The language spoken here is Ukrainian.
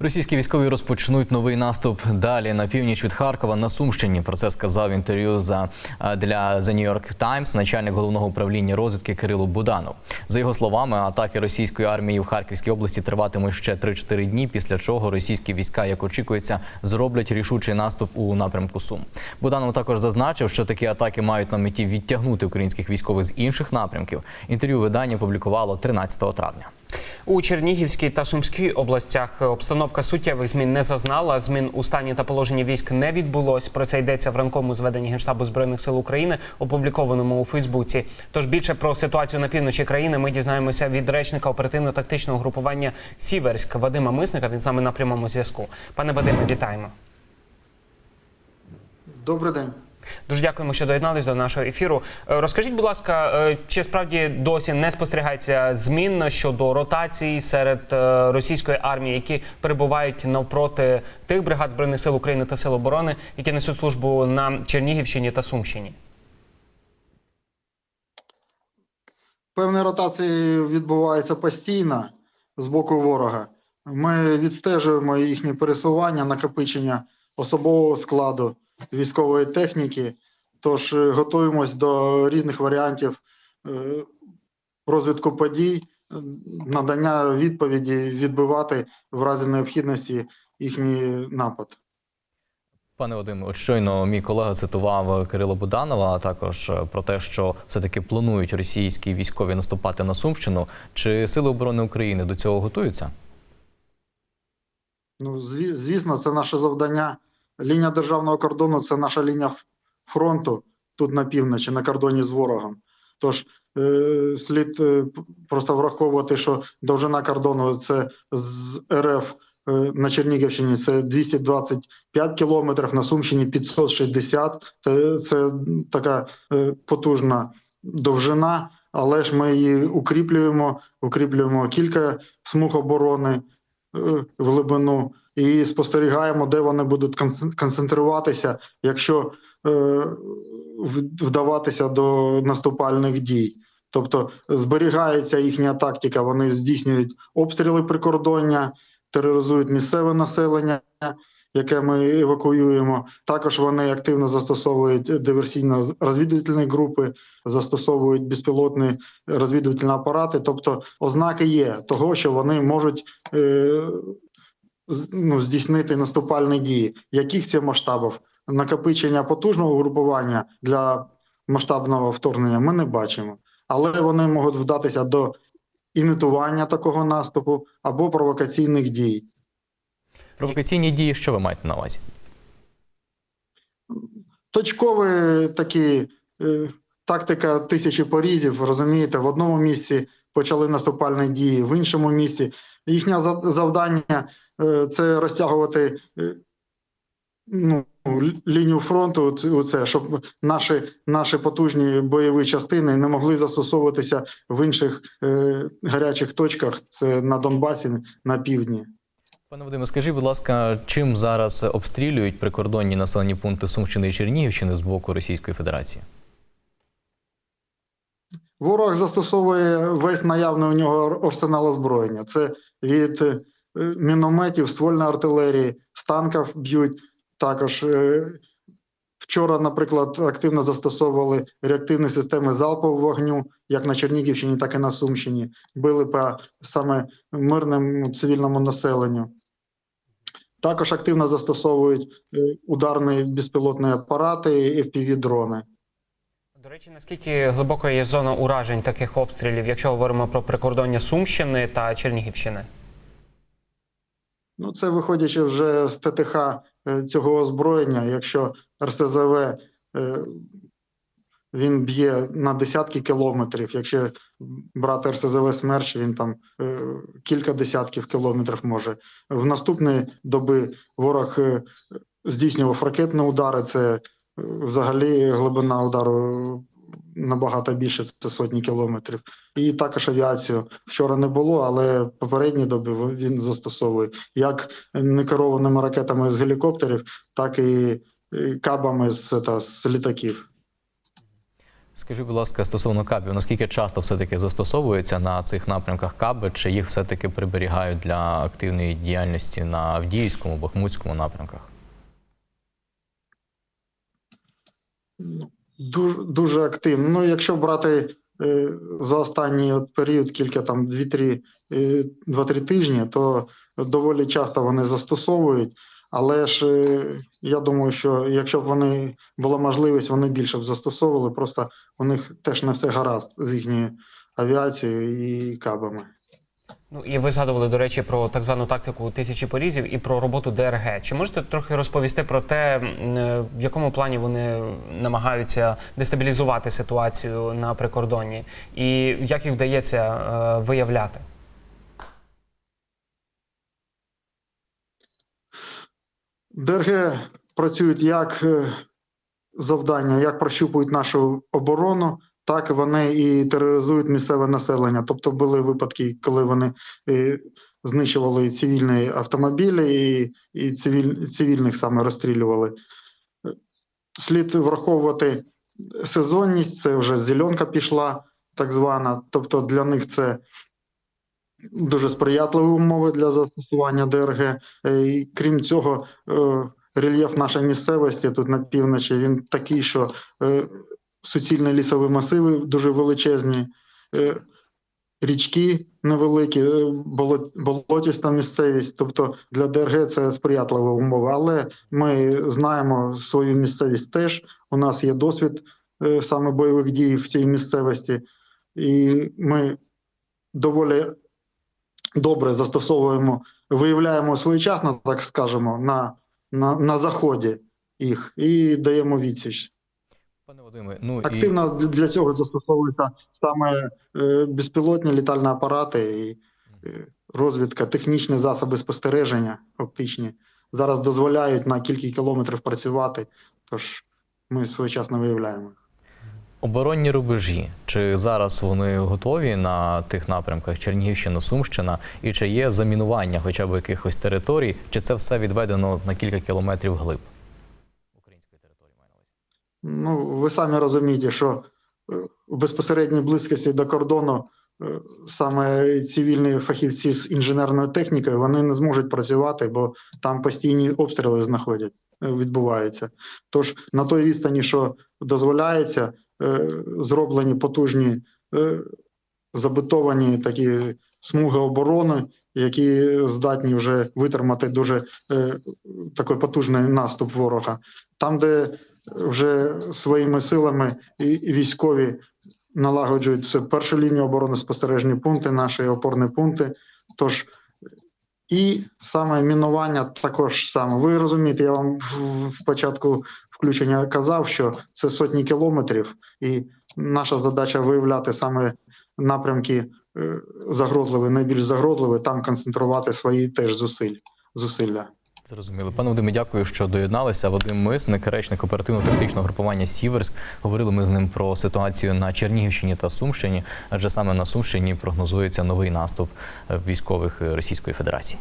Російські військові розпочнуть новий наступ далі на північ від Харкова на Сумщині. Про це сказав інтерв'ю за е, для The New York Times начальник головного управління розвідки Кирило Буданов. За його словами, атаки російської армії в Харківській області триватимуть ще 3-4 дні. Після чого російські війська, як очікується, зроблять рішучий наступ у напрямку Сум. Буданов також зазначив, що такі атаки мають на меті відтягнути українських військових з інших напрямків. Інтерв'ю видання публікувало 13 травня. У Чернігівській та Сумській областях обстановка суттєвих змін не зазнала. Змін у стані та положенні військ не відбулось. Про це йдеться в ранковому зведенні Генштабу збройних сил України, опублікованому у Фейсбуці. Тож більше про ситуацію на півночі країни ми дізнаємося від речника оперативно-тактичного групування Сіверськ Вадима Мисника. Він з нами на прямому зв'язку. Пане Вадиме, вітаємо. Добрий день. Дуже дякуємо, що доєднались до нашого ефіру. Е, Розкажіть, будь ласка, е, чи справді досі не спостерігається змін щодо ротацій серед е, російської армії, які перебувають навпроти тих бригад збройних сил України та сил оборони, які несуть службу на Чернігівщині та Сумщині? Певні ротації відбуваються постійно з боку ворога. Ми відстежуємо їхні пересування, накопичення особового складу військової техніки. Тож е, готуємось до різних варіантів е, розвитку подій, е, надання відповіді, відбивати в разі необхідності їхній напад. Пане Вадиме, от щойно мій колега цитував Кирила Буданова, а також про те, що все-таки планують російські військові наступати на Сумщину. Чи сили оборони України до цього готуються? Ну, звісно, це наше завдання. Лінія державного кордону це наша лінія фронту тут на півночі, на кордоні з ворогом. Тож е, слід е, просто враховувати, що довжина кордону це з РФ е, на Чернігівщині це 225 кілометрів, на Сумщині 560. Це, це така е, потужна довжина, але ж ми її укріплюємо, укріплюємо кілька смуг оборони е, в глибину і спостерігаємо, де вони будуть концентруватися, якщо е, вдаватися до наступальних дій. Тобто зберігається їхня тактика, вони здійснюють обстріли прикордоння, тероризують місцеве населення, яке ми евакуюємо. Також вони активно застосовують диверсійно-розвідувальні групи, застосовують безпілотні розвідувальні апарати. Тобто ознаки є того, що вони можуть е, ну, здійснити наступальні дії. Яких це масштабів? Накопичення потужного групування для масштабного вторгнення ми не бачимо, але вони можуть вдатися до імітування такого наступу або провокаційних дій. Провокаційні дії, що ви маєте на увазі? Точкові такі е, тактика тисячі порізів, розумієте, в одному місці почали наступальні дії, в іншому місці. Їхнє за- завдання е, це розтягувати е, ну, лінію фронту, ц- оце, щоб наші, наші потужні бойові частини не могли застосовуватися в інших е, гарячих точках. Це на Донбасі, на півдні. Пане Вадиме, скажіть, будь ласка, чим зараз обстрілюють прикордонні населені пункти Сумщини і Чернігівщини з боку Російської Федерації? Ворог застосовує весь наявний у нього арсенал озброєння. Це від е, мінометів, ствольної артилерії, з танків б'ють. Також е, вчора, наприклад, активно застосовували реактивні системи залпового вогню, як на Чернігівщині, так і на Сумщині. Били по саме мирному цивільному населенню. Також активно застосовують е, ударні безпілотні апарати і FPV-дрони. До речі, наскільки глибоко є зона уражень таких обстрілів, якщо говоримо про прикордоння Сумщини та Чернігівщини? Ну, це виходячи вже з ТТХ е, цього озброєння, якщо РСЗВ е, він б'є на десятки кілометрів, якщо брати РСЗВ Смерч, він там е, кілька десятків кілометрів може. В наступні доби ворог здійснював ракетні удари, це взагалі глибина удару набагато більше, це сотні кілометрів. І також авіацію вчора не було, але попередні доби він застосовує як некерованими ракетами з гелікоптерів, так і кабами з, та, з літаків. Скажи, будь ласка, стосовно кабів, наскільки часто все-таки застосовується на цих напрямках каби, чи їх все-таки приберігають для активної діяльності на Авдіївському, Бахмутському напрямках? Дуже, дуже активно. Ну, якщо брати е, за останній от період, кілька там 2-3 е, 2-3 тижні, то доволі часто вони застосовують. Але ж е, я думаю, що якщо б вони була можливість, вони більше б застосовували. Просто у них теж не все гаразд з їхньою авіацією і кабами. Ну і ви згадували, до речі, про так звану тактику тисячі порізів і про роботу дрг. Чи можете трохи розповісти про те, е, в якому плані вони намагаються дестабілізувати ситуацію на прикордонні, і як їх вдається е, виявляти? ДРГ працюють як е, завдання, як прощупують нашу оборону, так вони і тероризують місцеве населення. Тобто були випадки, коли вони е, знищували цивільні автомобілі і, і цивіль, цивільних саме розстрілювали. Слід враховувати сезонність, це вже зеленка пішла, так звана. Тобто для них це дуже сприятливі умови для застосування ДРГ. Е, І, крім цього, е, рельєф нашої місцевості тут на півночі він такий, що суцільні лісові масиви дуже величезні, е, річки невеликі, е, болотіста місцевість. Тобто для ДРГ це сприятлива умова. Але ми знаємо свою місцевість теж. У нас є досвід е, саме бойових дій в цій місцевості, і ми доволі добре застосовуємо, виявляємо своєчасно, так скажемо, на, на, на заході їх і даємо відсіч. Пане Вадиме, ну і Активно для- для цього застосовуються саме е, безпілотні літальні апарати і е, розвідка, технічні засоби спостереження оптичні. Зараз дозволяють на кілька кілометрів працювати. Тож ми своєчасно виявляємо оборонні рубежі. Чи зараз вони готові на тих напрямках? Чернігівщина, Сумщина, і чи є замінування хоча б якихось територій, чи це все відведено на кілька кілометрів глиб української території? Маю на увазі. Ну, ви самі розумієте, що е, в безпосередній близькості до кордону е, саме цивільні фахівці з інженерною технікою вони не зможуть працювати, бо там постійні обстріли знаходять, е, відбуваються. Тож на той відстані, що дозволяється, зроблені потужні забетовані такі смуги оборони, які здатні вже витримати дуже такий потужний наступ ворога. Там, де вже своїми силами і військові налагоджують це першу лінію оборони, спостережні пункти, наші опорні пункти. Тож і саме мінування також саме. Ви розумієте, я вам в, в початку включення казав, що це сотні кілометрів, і наша задача виявляти саме напрямки е, загрозливі, найбільш загрозливі, там концентрувати свої теж зусиль, зусилля. Зрозуміло. Пане Вадиме, дякую, що доєдналися. Вадим Мисник, речник оперативно-тактичного групування Сіверськ. Говорили ми з ним про ситуацію на Чернігівщині та Сумщині, адже саме на Сумщині прогнозується новий наступ військових Російської Федерації.